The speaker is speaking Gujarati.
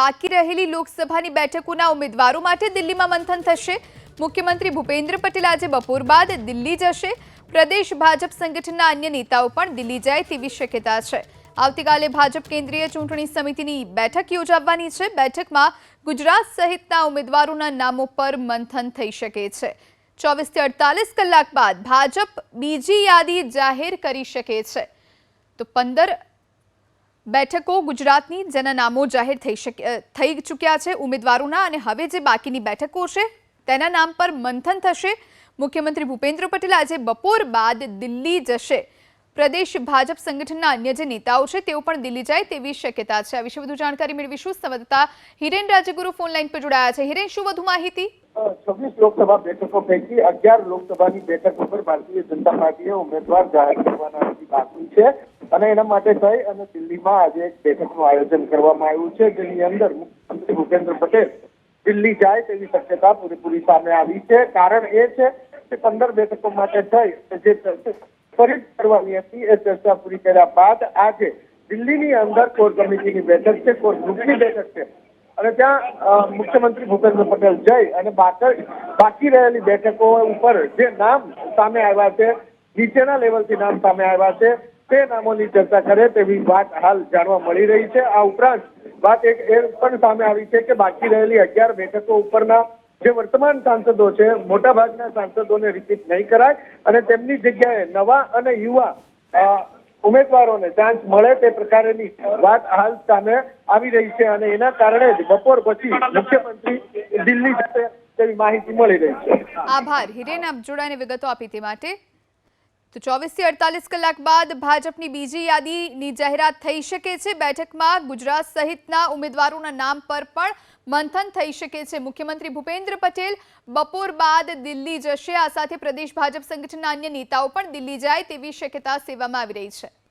બાકી રહેલી લોકસભાની બેઠકોના ઉમેદવારો માટે દિલ્હીમાં મંથન થશે. મુખ્યમંત્રી ભૂપેન્દ્ર પટેલ આજે બપોર બાદ દિલ્હી જશે. પ્રદેશ ભાજપ સંગઠનના અન્ય નેતાઓ પણ દિલ્હી જાય તેવી શક્યતા છે. આવતીકાલે ભાજપ કેન્દ્રીય ચૂંટણી સમિતિની બેઠક યોજાવાની છે. બેઠકમાં ગુજરાત સહિતના ઉમેદવારોના નામો પર મંથન થઈ શકે છે. ચોવીસથી અડતાલીસ કલાક બાદ ભાજપ બીજી યાદી જાહેર કરી શકે છે. તો પંદર બેઠકો ગુજરાતની જેના નામો જાહેર થઈ શકે થઈ ચૂક્યા છે ઉમેદવારોના અને હવે જે બાકીની બેઠકો છે તેના નામ પર મંથન થશે. મુખ્યમંત્રી ભૂપેન્દ્ર પટેલ આજે બપોર બાદ દિલ્હી જશે. પ્રદેશ ભાજપ સંગઠનના અન્ય જે નેતાઓ છે તેઓ પણ દિલ્હી જાય તેવી શક્યતા છે. આ વિશે વધુ જાણકારી મેળવીશું. સંવાદદાતા હિરેન રાજગુરુ ફોન લાઈન પર જોડાયા છે. હિરેન, શું વધુ માહિતી? છવ્વીસ લોકસભા બેઠકો પૈકી અગિયાર લોકસભાની બેઠકો પર ભારતીય જનતા પાર્ટીએ ઉમેદવાર જાહેર કરવાના બાકી છે. અને એના માટે થઈ અને દિલ્હીમાં આજે એક બેઠકનું આયોજન કરવામાં આવ્યું છે, જેની અંદર મુખ્યમંત્રી ભૂપેન્દ્ર પટેલ દિલ્હી જાય તેવી શક્યતા પૂરેપૂરી સામે આવી છે. કારણ એ છે કે પંદર બેઠકો માટે થઈ જે ચર્ચા ફરી કરવાની હતી, એ ચર્ચા પૂરી કર્યા બાદ આજે દિલ્હીની અંદર કોર કમિટીની બેઠક છે, કોર ગ્રુપની બેઠક છે. અને ત્યાં મુખ્યમંત્રી ભૂપેન્દ્ર પટેલ જઈ અને બાકી રહેલી બેઠકો ઉપર જે નામ સામે આવ્યા છે, નીચેના લેવલથી નામ સામે આવ્યા છે તે નામોની ચર્ચા કરે તેવી વાત હાલ જાણવા મળી રહી છે. આ ઉપરાંત વાત એક એ પણ સામે આવી છે કે બાકી રહેલી અગિયાર બેઠકો ઉપરના જે વર્તમાન સાંસદો છે, મોટાભાગના સાંસદોને રિપીટ નહીં કરાય અને તેમની જગ્યાએ નવા અને યુવા ઉમેદવારોને ચાન્સ મળે તે પ્રકારની વાત હાલ સામે આવી રહી છે અને એના કારણે જ બપોર પછી મુખ્યમંત્રી દિલ્હી જશે તેવી માહિતી મળી રહી છે. આભાર. હિરેન, આપ જોડાઈને વિગતો આપી તે માટે તો ચોવીસથી અડતાલીસ કલાક બાદ ભાજપની બીજી યાદીની જાહેરાત થઈ શકે છે. બેઠકમાં ગુજરાત સહિતના ઉમેદવારોના નામ પર પણ મંથન થઈ શકે છે. મુખ્યમંત્રી ભૂપેન્દ્ર પટેલ બપોર બાદ દિલ્હી જશે. આ સાથે પ્રદેશ ભાજપ સંગઠનના અન્ય નેતાઓ પણ દિલ્હી જાય તેવી શક્યતા સેવામાં આવી રહી છે.